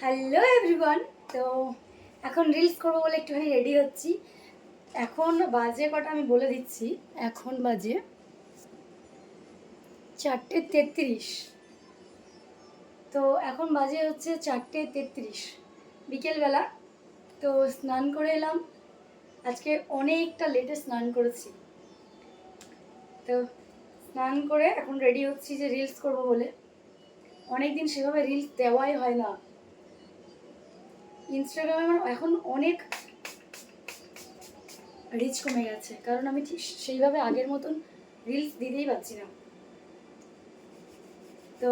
Hello everyone তো এখন reels করব বলে একটুখানি রেডি হচ্ছি। এখন বাজে কটা আমি বলে দিচ্ছি। এখন বাজে চারটে তেত্রিশ। তো এখন বাজে হচ্ছে চারটে তেত্রিশ। বিকেলবেলা। তো স্নান করে এলাম। আজকে অনেকটা লেটে স্নান করেছি। তো স্নান করে এখন রেডি হচ্ছি যে রিলস করব বলে। অনেক দিন সেভাবে রিলস দেওয়াই হয় না। ইনস্টাগ্রামে আমার এখন অনেক রিচ কমে গেছে। কারণ আমি ঠিক সেইভাবে আগের মতন রিলস দিতেই পারছি না। তো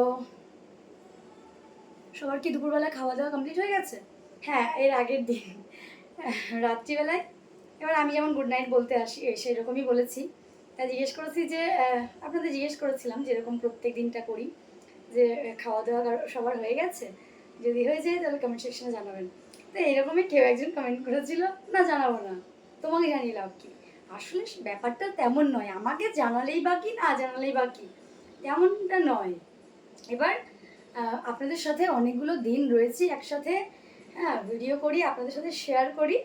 সবার কি দুপুরবেলা খাওয়া দাওয়া কমপ্লিট হয়ে গেছে? হ্যাঁ এর আগের দিন। রাত্রিবেলায় এবার আমি যেমন গুড নাইট বলতে আসি সেই রকমই বলেছি। তা জিজ্ঞেস করেছি যে আপনাদের জিজ্ঞেস করেছিলাম যেরকম প্রত্যেক দিনটা করি, যে খাওয়া দাওয়া সবার হয়ে গেছে? যদি হয়ে যায় তাহলে কমেন্ট সেকশনে জানাবেন। তো এরকমই কেউ একজন কমেন্ট করেছিল, না, জানাব না। তোমাকে জানিয়ে লাভ কি? আসলে ব্যাপারটা তেমন নয়। আমাকে জানালেই বা কি, না জানালেই বা কি, তেমনটা নয়। এবার আপনাদের সাথে অনেকগুলো দিন রয়েছি, একসাথে হ্যাঁ ভিডিও করি, আপনাদের সাথে শেয়ার করি,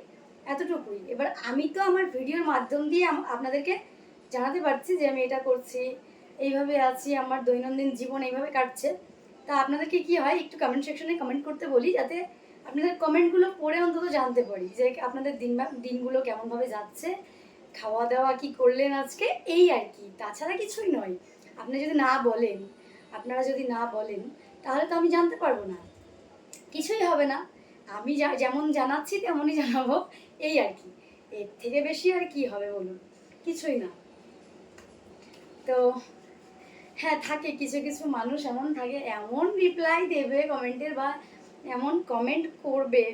এতটুকুই। এবার আমি তো আমার ভিডিওর মাধ্যম দিয়ে আপনাদেরকে জানাতে পারছি যে আমি এটা করছি, এইভাবে আছি, আমার দৈনন্দিন জীবন এইভাবে কাটছে। তা আপনাদেরকে কি হয়, একটু কমেন্ট সেকশনে কমেন্ট করতে বলি, যাতে আপনাদের কমেন্টগুলো পড়ে অন্তত জানতে পারি যে আপনাদের দিন দিনগুলো কেমনভাবে যাচ্ছে খাওয়া দাওয়া কি করলেন আজকে, এই আর কি। তাছাড়া কিছুই নয়। আপনি যদি না বলেন, আপনারা যদি না বলেন, তাহলে তো আমি জানতে পারব না। কিছুই হবে না। আমি যেমন জানাচ্ছি তেমনই জানাব, এই আর কি। এর থেকে বেশি আর কি হবে বলুন? কিছুই না। তো হ্যাঁ থাকে, কিছু কিছু মানুষ এমন থাকে, এমন রিপ্লাই দেবে কমেন্টের বা এমন কমেন্ট করবে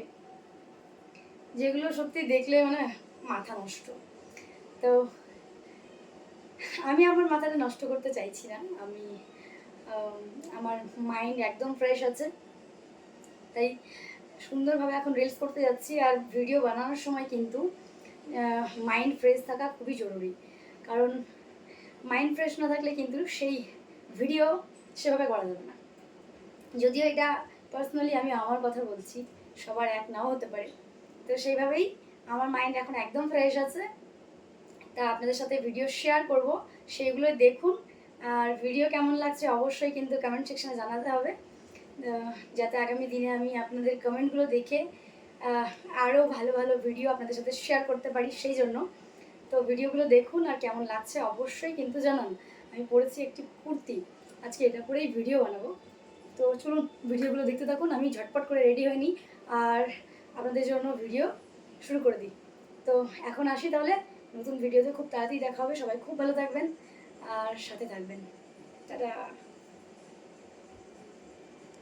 যেগুলো সত্যি দেখলে মানে মাথা নষ্ট। তো আমি আমার মাথাটা নষ্ট করতে চাইছি না। আমি আমার মাইন্ড একদম ফ্রেশ আছে। তাই সুন্দরভাবে এখন রিলস করতে যাচ্ছি আর ভিডিও বানানোর সময় কিন্তু মাইন্ড ফ্রেশ থাকা খুবই জরুরি। কারণ মাইন্ড ফ্রেশ না থাকলে কিন্তু সেই ভিডিও সেভাবে করা যাবে না। যদিও এটা পার্সোনালি আমি আমার কথা বলছি, সবার এক নাও হতে পারে। তো সেইভাবেই আমার মাইন্ড এখন একদম ফ্রেশ আছে। তা আপনাদের সাথে ভিডিও শেয়ার করব সেইগুলো দেখুন। আর ভিডিও কেমন লাগছে অবশ্যই কিন্তু কমেন্ট সেকশনে জানাতে হবে। যাতে আগামী দিনে আমি আপনাদের কমেন্টগুলো দেখে আরও ভালো ভালো ভিডিও আপনাদের সাথে শেয়ার করতে পারি সেই জন্য। তো ভিডিওগুলো দেখুন আর কেমন লাগছে অবশ্যই কিন্তু জানান। আমি পড়েছি একটি কুর্তি। আজকে এটা পরেই ভিডিও বানাবো। তো চলুন ভিডিওগুলো দেখতে থাকুন, আমি ঝটপট করে রেডি হয়নি আর আপনাদের জন্য ভিডিও শুরু করে দিই। তো এখন আসি তাহলে, নতুন ভিডিওতে খুব তাড়াতাড়ি দেখা হবে, সবাই খুব ভালো থাকবেন আর সাথে থাকবেন। টাটা!